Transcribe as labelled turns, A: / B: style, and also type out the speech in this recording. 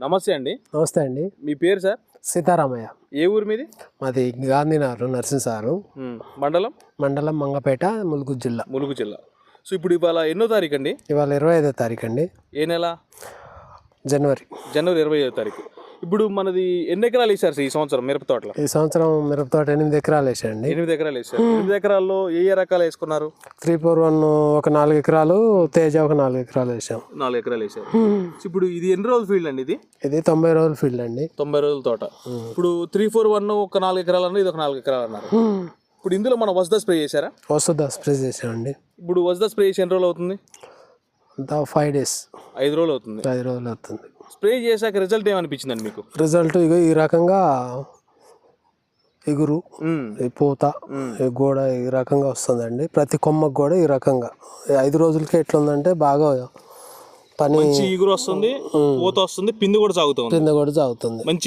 A: నమస్తే అండి.
B: నమస్తే అండి.
A: మీ పేరు సార్?
B: సీతారామయ్య.
A: ఏ ఊరు మీది?
B: మాది గాంధీనగర్
A: మ్మ్. మండలం?
B: మండలం మంగపేట ములుగు జిల్లా.
A: ములుగు జిల్లా. సో ఇప్పుడు ఇవాళ ఎన్నో తారీఖు అండి
B: ఇవాళ ఇరవై ఐదో తారీఖు అండి
A: ఏ నెల?
B: జనవరి.
A: జనవరి ఇరవై ఐదో తారీఖు. ఇప్పుడు మనది ఎన్ని ఎకరాలు వేసారు సార్ ఈ సంవత్సరం మిరప తోటలో?
B: ఈ సంవత్సరం మిరప తోట ఎనిమిది ఎకరాలు వేసాయండి
A: ఎనిమిది ఎకరాలు వేసారు ఎనిమిది ఎకరాల్లో ఏ ఏ రకాలు వేసుకున్నారు?
B: త్రీ ఫోర్ వన్ ఒక నాలుగు ఎకరాలు తేజ ఒక నాలుగు ఎకరాలు వేసాం.
A: నాలుగు ఎకరాలు వేసారు ఇప్పుడు ఇది ఎన్ని రోజుల ఫీల్డ్ అండి ఇది?
B: ఇది తొంభై రోజుల ఫీల్డ్ అండి.
A: తొంభై రోజుల తోట. ఇప్పుడు త్రీ ఫోర్ వన్ ఒక నాలుగు ఎకరాలు అన్నారు ఇది ఒక నాలుగు ఎకరాలు అన్నారు. ఇప్పుడు ఇందులో మనం వసద స్ప్రే చేశారా?
B: వస్తుందా స్ప్రే చేసామండి.
A: ఇప్పుడు వసద స్ప్రే చేసి ఎన్ని రోజులు అవుతుంది?
B: ఫైవ్ డేస్
A: ఐదు రోజులు అవుతుంది.
B: ఐదు రోజులు అవుతుంది.
A: స్ప్రే చేశాక రిజల్ట్ ఏమనిపించిందండి మీకు?
B: రిజల్ట్ ఇగో ఈ రకంగా ఎగురు. ఈ పూత ఈ గోడ ఈ రకంగా వస్తుందండి. ప్రతి కొమ్మకు కూడా ఈ రకంగా. ఐదు రోజులకి ఎట్లుందంటే బాగా పని
A: మంచి ఈగురు వస్తుంది పూత వస్తుంది పిండి కూడా సాగుతుంది
B: కింద కూడా సాగుతుంది.
A: మంచి